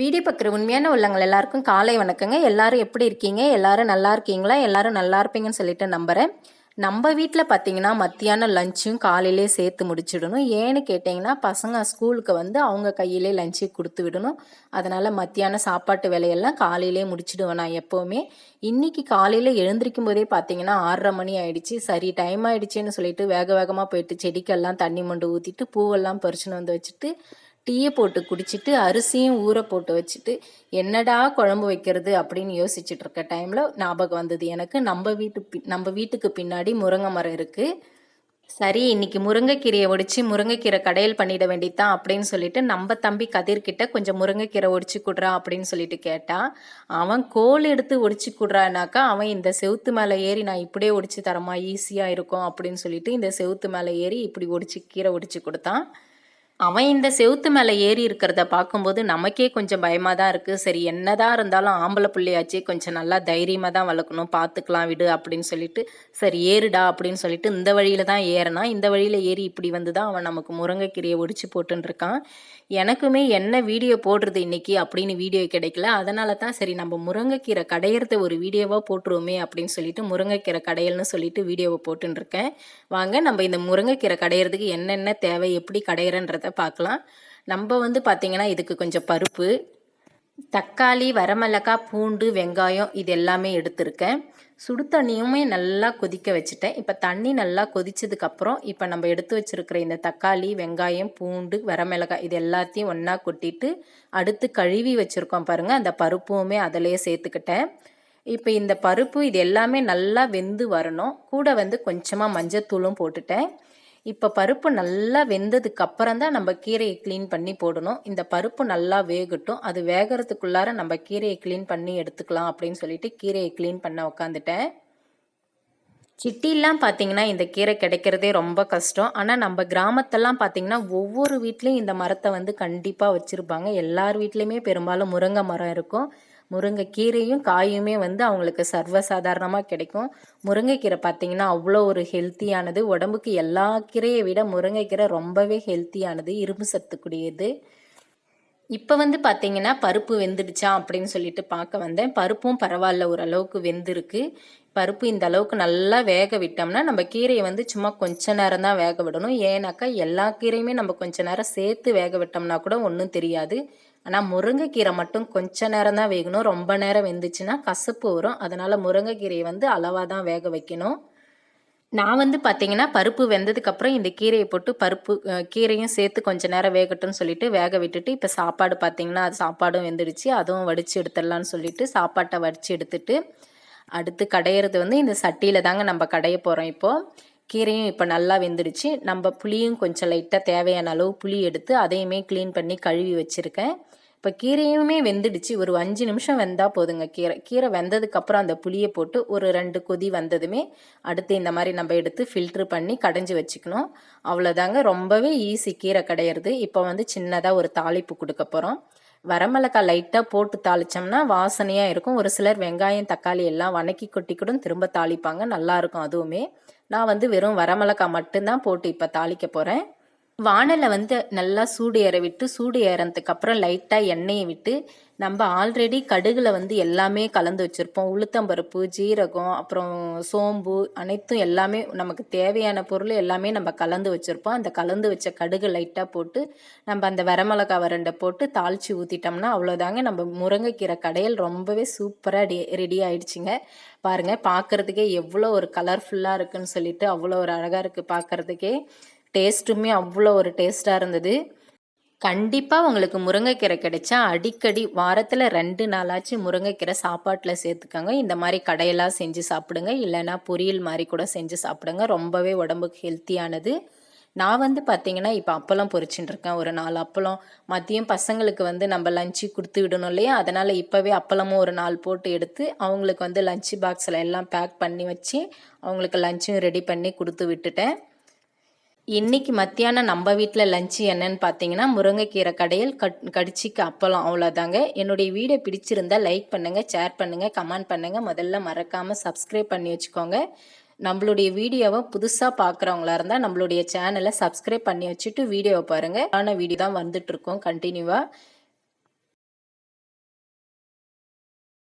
Video பார்க்குற உண்மையான உள்ளங்கள் எல்லாருக்கும் காலை வணக்கங்க. எல்லாரும் எப்படி இருக்கீங்க? எல்லாரும் நல்லா இருக்கீங்களா? எல்லாரும் நல்லா இருப்பீங்கன்னு சொல்லிட்டு நம்புகிறேன் நம்ம வீட்டில் பார்த்தீங்கன்னா மத்தியானம் லஞ்சும் காலையிலே சேர்த்து முடிச்சிடணும். ஏன்னு கேட்டிங்கன்னா பசங்க ஸ்கூலுக்கு வந்து அவங்க கையிலே லஞ்சு கொடுத்து விடணும். அதனால் மத்தியான சாப்பாட்டு வேலையெல்லாம் காலையிலே முடிச்சிடுவேன் நான் எப்போவுமே. இன்றைக்கி காலையில் எழுந்திருக்கும் போதே பார்த்தீங்கன்னா ஆறரை மணி ஆயிடுச்சு. சரி டைம் ஆயிடுச்சுன்னு சொல்லிட்டு வேக வேகமாக போயிட்டு செடிக்கெல்லாம் தண்ணி மொண்டு ஊற்றிட்டு பூவெல்லாம் பறிச்சுன்னு வந்து வச்சுட்டு டீயை போட்டு குடிச்சிட்டு அரிசியும் ஊற போட்டு வச்சுட்டு என்னடா குழம்பு வைக்கிறது? அப்படின்னு யோசிச்சுட்டு இருக்க டைமில் ஞாபகம் வந்தது எனக்கு. நம்ம வீட்டு பி நம்ம வீட்டுக்கு பின்னாடி முருங்கை மரம் இருக்குது சரி இன்னைக்கு முருங்கைக்கீரையை ஒடிச்சு முருங்கைக்கீரை கடையில் பண்ணிட வேண்டியதான் அப்படின்னு சொல்லிட்டு நம்ம தம்பி கதிர்கிட்ட கொஞ்சம் முருங்கைக்கீரை ஒடிச்சு கொடுறா அப்படின்னு சொல்லிட்டு கேட்டான் அவன் கோல் எடுத்து ஒடிச்சு கொடுறானாக்கா அவன் இந்த செவுத்து மேலே ஏறி நான் இப்படியே ஒடிச்சு தரமா ஈஸியாக இருக்கும் அப்படின்னு சொல்லிட்டு இந்த செவுத்து மேலே ஏறி இப்படி ஒடிச்சு கீரை ஒடிச்சு கொடுத்தான். அவன் இந்த செவுத்து மேலே ஏறி இருக்கிறத பார்க்கும்போது நமக்கே கொஞ்சம் பயமாக தான் இருக்குது சரி என்னதான் இருந்தாலும் ஆம்பளை பிள்ளையாச்சே கொஞ்சம் நல்லா தைரியமாக தான் வளர்க்கணும். பார்த்துக்கலாம் விடு அப்படின்னு சொல்லிட்டு சரி ஏறுடா அப்படின்னு சொல்லிட்டு இந்த வழியில் தான் ஏறினா இந்த வழியில் ஏறி இப்படி வந்து தான் அவன் நமக்கு முருங்கைக்கீரையை ஒடிச்சு போட்டுருக்கான் எனக்குமே என்ன வீடியோ போடுறது இன்னைக்கு அப்படின்னு வீடியோ கிடைக்கல. அதனால தான் சரி நம்ம முருங்கைக்கீரை கடையிறத ஒரு வீடியோவாக போட்டுருவோமே அப்படின்னு சொல்லிட்டு முருங்கைக்கீரை கடையல்னு சொல்லிட்டு வீடியோவை போட்டுருக்கேன் வாங்க நம்ம இந்த முருங்கைக்கீரை கடையிறதுக்கு என்னென்ன தேவை எப்படி கடையிறன்றத பார்க்கலாம். நம்ம வந்து பார்த்திங்கன்னா இதுக்கு கொஞ்சம் பருப்பு தக்காளி வரமிளகாய் பூண்டு வெங்காயம் இது எல்லாமே எடுத்திருக்கேன். சுடு தண்ணியுமே நல்லா கொதிக்க வச்சுட்டேன். இப்போ தண்ணி நல்லா கொதிச்சதுக்கப்புறம் இப்போ நம்ம எடுத்து வச்சுருக்கிற இந்த தக்காளி வெங்காயம் பூண்டு வரமிளகாய் இது எல்லாத்தையும் ஒன்றா கொட்டிட்டு அடுத்து கழுவி வச்சுருக்கோம் பாருங்கள் அந்த பருப்புமே அதிலேயே சேர்த்துக்கிட்டேன். இப்போ இந்த பருப்பு இது எல்லாமே நல்லா வெந்து வரணும். கூட வந்து கொஞ்சமாக மஞ்சத்தூளும் போட்டுட்டேன். இப்போ பருப்பு நல்லா வெந்ததுக்கு அப்புறம் தான் நம்ம கீரையை க்ளீன் பண்ணி போடணும். இந்த பருப்பு நல்லா வேகட்டும். அது வேகிறதுக்குள்ளார நம்ம கீரையை க்ளீன் பண்ணி எடுத்துக்கலாம் அப்படின்னு சொல்லிட்டு கீரையை க்ளீன் பண்ண உட்காந்துட்டேன் சிட்டிலாம் பார்த்தீங்கன்னா இந்த கீரை கிடைக்கிறதே ரொம்ப கஷ்டம். ஆனால் நம்ம கிராமத்தெல்லாம் பார்த்தீங்கன்னா ஒவ்வொரு வீட்லேயும் இந்த மரத்தை வந்து கண்டிப்பாக வச்சுருப்பாங்க. எல்லார் வீட்லேயுமே பெரும்பாலும் முருங்கை மரம் இருக்கும். முருங்கைக்கீரையும் காயுமே வந்து அவங்களுக்கு சர்வசாதாரணமாக கிடைக்கும். முருங்கைக்கீரை பார்த்திங்கன்னா அவ்வளோ ஒரு ஹெல்த்தியானது உடம்புக்கு எல்லா கீரையை விட முருங்கைக்கீரை ரொம்பவே ஹெல்த்தியானது இரும்பு சத்துக்குடியது இப்போ வந்து பார்த்தீங்கன்னா பருப்பு வெந்துடுச்சா அப்படின்னு சொல்லிட்டு பார்க்க வந்தேன். பருப்பும் பரவாயில்ல ஓரளவுக்கு வெந்திருக்கு. பருப்பு இந்த அளவுக்கு நல்லா வேக விட்டோம்னா நம்ம கீரையை வந்து சும்மா கொஞ்ச நேரம் தான் வேக விடணும். ஏன்னாக்கா எல்லா கீரையுமே நம்ம கொஞ்ச நேரம் சேர்த்து வேக விட்டோம்னா கூட ஒன்றும் தெரியாது. ஆனால் முருங்கைக்கீரை மட்டும் கொஞ்ச நேரம் தான் வேகணும். ரொம்ப நேரம் வெந்துச்சுன்னா கசப்பு வரும். அதனால் முருங்கைக்கீரையை வந்து அளவாக தான் வேக வைக்கணும். நான் வந்து பார்த்தீங்கன்னா பருப்பு வெந்ததுக்கப்புறம் இந்த கீரையை போட்டு பருப்பு கீரையும் சேர்த்து கொஞ்சம் நேரம் வேகட்டும்னு சொல்லிட்டு வேக விட்டுட்டு இப்போ சாப்பாடு பார்த்தீங்கன்னா அது சாப்பாடும் வெந்துடுச்சு. அதுவும் வடித்து எடுத்துடலான்னு சொல்லிட்டு சாப்பாட்டை வடித்து எடுத்துட்டு அடுத்து கடையிறது வந்து இந்த சட்டியில் தாங்க நம்ம கடைய போகிறோம் இப்போது கீரையும் இப்போ நல்லா வெந்துடுச்சு. நம்ம புளியும் கொஞ்சம் லைட்டாக தேவையான அளவு புளி எடுத்து அதையுமே க்ளீன் பண்ணி கழுவி வச்சுருக்கேன். இப்போ கீரையுமே வெந்துடுச்சு. ஒரு அஞ்சு நிமிஷம் வெந்தால் போதுங்க கீரை. கீரை வெந்ததுக்கப்புறம் அந்த புளியை போட்டு ஒரு ரெண்டு கொதி வந்ததுமே அடுத்து இந்த மாதிரி நம்ம எடுத்து ஃபில்ட்ரு பண்ணி கடைஞ்சி வச்சுக்கணும். அவ்வளோதாங்க. ரொம்பவே ஈஸி கீரை கடையிறது. இப்போ வந்து சின்னதாக ஒரு தாளிப்பு கொடுக்க போகிறோம் வரமிளகாய் லைட்டாக போட்டு தாளித்தோம்னா வாசனையாக இருக்கும். ஒரு சிலர் வெங்காயம் தக்காளி எல்லாம் வணக்கி கொட்டி கூட திரும்ப தாளிப்பாங்க. நல்லாயிருக்கும் அதுவுமே. நான் வந்து வெறும் வரமிளகாய் மட்டும்தான் போட்டு இப்போ தாளிக்க போகிறேன் வானலை வந்து நல்லா சூடு ஏற விட்டு சூடு ஏறதுக்கு அப்புறம் லைட்டாக எண்ணெயை விட்டு நம்ம ஆல்ரெடி கடுகில் வந்து எல்லாமே கலந்து வச்சுருப்போம். உளுத்தம்பருப்பு ஜீரகம் அப்புறம் சோம்பு அனைத்தும் எல்லாமே நமக்கு தேவையான பொருள் எல்லாமே நம்ம கலந்து வச்சுருப்போம். அந்த கலந்து வச்ச கடுகு லைட்டாக போட்டு நம்ம அந்த வரமிளகா வரண்டை போட்டு தாளித்து ஊற்றிட்டோம்னா அவ்வளோதாங்க நம்ம முருங்கைக்கீரை கடையில் ரொம்பவே சூப்பராக ரெடி ரெடி ஆயிடுச்சுங்க. பாருங்கள் பார்க்குறதுக்கே எவ்வளோ ஒரு கலர்ஃபுல்லாக இருக்குன்னு சொல்லிட்டு அவ்வளோ ஒரு அழகாக இருக்குது பார்க்குறதுக்கே டேஸ்ட்டுமே அவ்வளோ ஒரு டேஸ்ட்டாக இருந்தது. கண்டிப்பாக உங்களுக்கு முருங்கைக்கீரை கிடைச்சா அடிக்கடி வாரத்தில் ரெண்டு நாளாச்சும் முருங்கைக்கீரை சாப்பாட்டில் சேர்த்துக்கோங்க. இந்த மாதிரி கடையெல்லாம் செஞ்சு சாப்பிடுங்க. இல்லைனா பொரியல் மாதிரி கூட செஞ்சு சாப்பிடுங்க. ரொம்பவே உடம்புக்கு ஹெல்த்தியானது. நான் வந்து பார்த்தீங்கன்னா இப்போ அப்பளம் பொரிச்சுட்டு இருக்கேன். ஒரு நாலு அப்பளம். மதியம் பசங்களுக்கு வந்து நம்ம லஞ்சு கொடுத்து விடணும் இல்லையா? அதனால் இப்போவே அப்பளமும் ஒரு நாள் போட்டு எடுத்து அவங்களுக்கு வந்து லஞ்சு பாக்ஸில் எல்லாம் பேக் பண்ணி வச்சு அவங்களுக்கு லஞ்சும் ரெடி பண்ணி கொடுத்து விட்டுட்டேன். இன்றைக்கி மத்தியானம் நம்ம வீட்டில் லஞ்சு என்னன்னு பார்த்தீங்கன்னா முருங்கைக்கீரை கடையில் கட் கடிச்சிக்கு அப்பளம் அவ்வளோதாங்க என்னுடைய வீடியோ பிடிச்சிருந்தால் லைக் பண்ணுங்கள் ஷேர் பண்ணுங்கள் கமெண்ட் பண்ணுங்கள் முதல்ல மறக்காமல் சப்ஸ்கிரைப் பண்ணி வச்சுக்கோங்க. நம்மளுடைய வீடியோவை புதுசாக பார்க்குறவங்களா இருந்தால் நம்மளுடைய சேனலை சப்ஸ்கிரைப் பண்ணி வச்சுட்டு வீடியோவை பாருங்கள் ஆனால் வீடியோ தான் வந்துட்டுருக்கோம் கண்டினியூவாக